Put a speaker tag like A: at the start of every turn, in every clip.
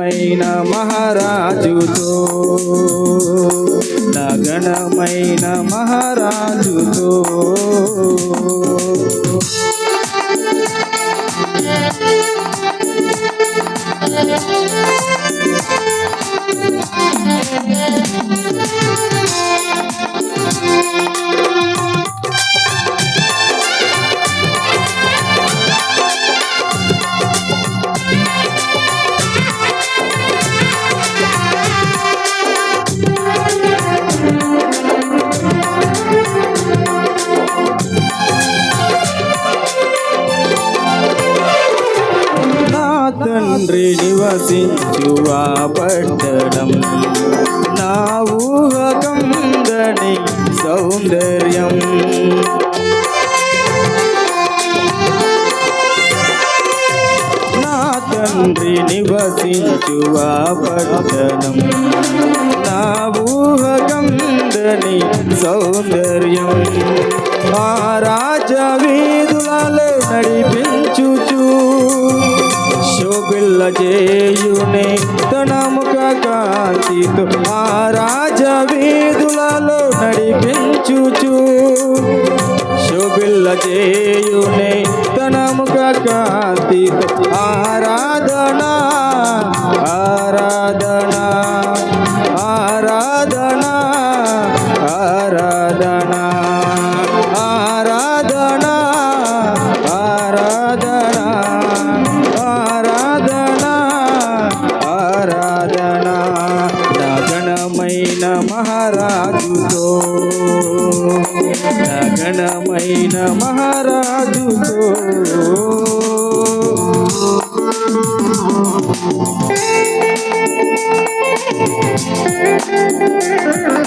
A: నగణమైన మహారాజుతో నగణమైన మహారాజుతో Thank you. తండ్రి నివసించువా పట్టడం నా ఊహకందని సౌందర్యం. నా తండ్రి నివసించువా పట్టడం నా ఊహకందని సౌందర్యం. మా రాజవీధులలో నడిపించుచూ శోభిల్ల చేయునే తనముక కాంతితో ఆ రాజ వీధులలో నడిపించుచు శోభిల్ల చేయునే తనముక కాంతితో ఆరాధన ఆరాధన ఆరాధన ఆరా Ain't a Thank.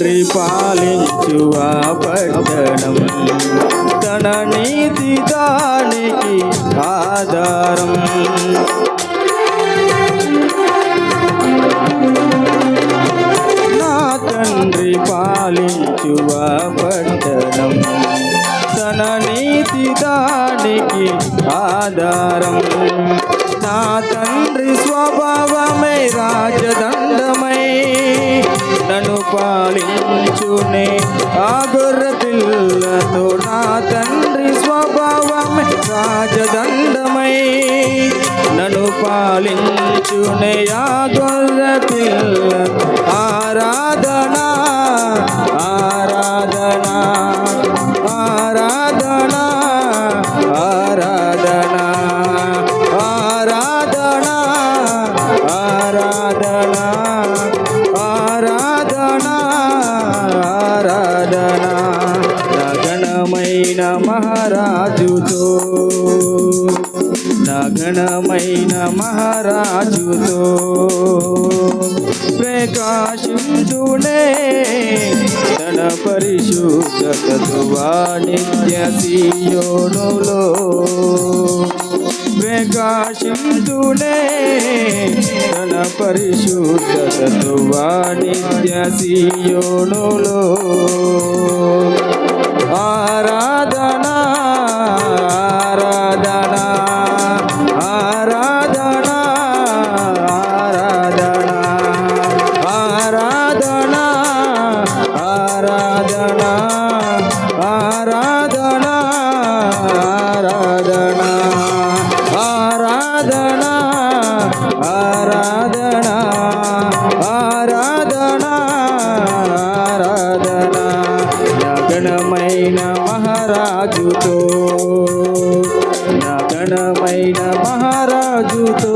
A: తండ్రి పాలించు ఆ పట్టణం. తన నీతి దానికి ఆధారం. నా తండ్రి పాలించు ఆ పట్టణం. తన నీతి దానికి ఆధారం. నా తండ్రి స్వభావమే రాజదండమై నన్ను పాలించునే ఆ గొర్ర పిల్లతో నా తండ్రి స్వభావమే రాజదండమై నన్ను పాలించునే. ఆ గొర్ర పిల్లతో నగణమైన మహారాజుతో ప్రకాశించునే తన పరిశుద్ధతతో వాణిజ్య సీయోనులో ప్రకాశించునే తన పరిశుద్ధతతో వాణిజ్య సీయోనులో ఆరాధన ఆరాధన ఆరాధన ఆరాధన నగణమైన మహారాజుతో నగణమైన మహారాజుతో.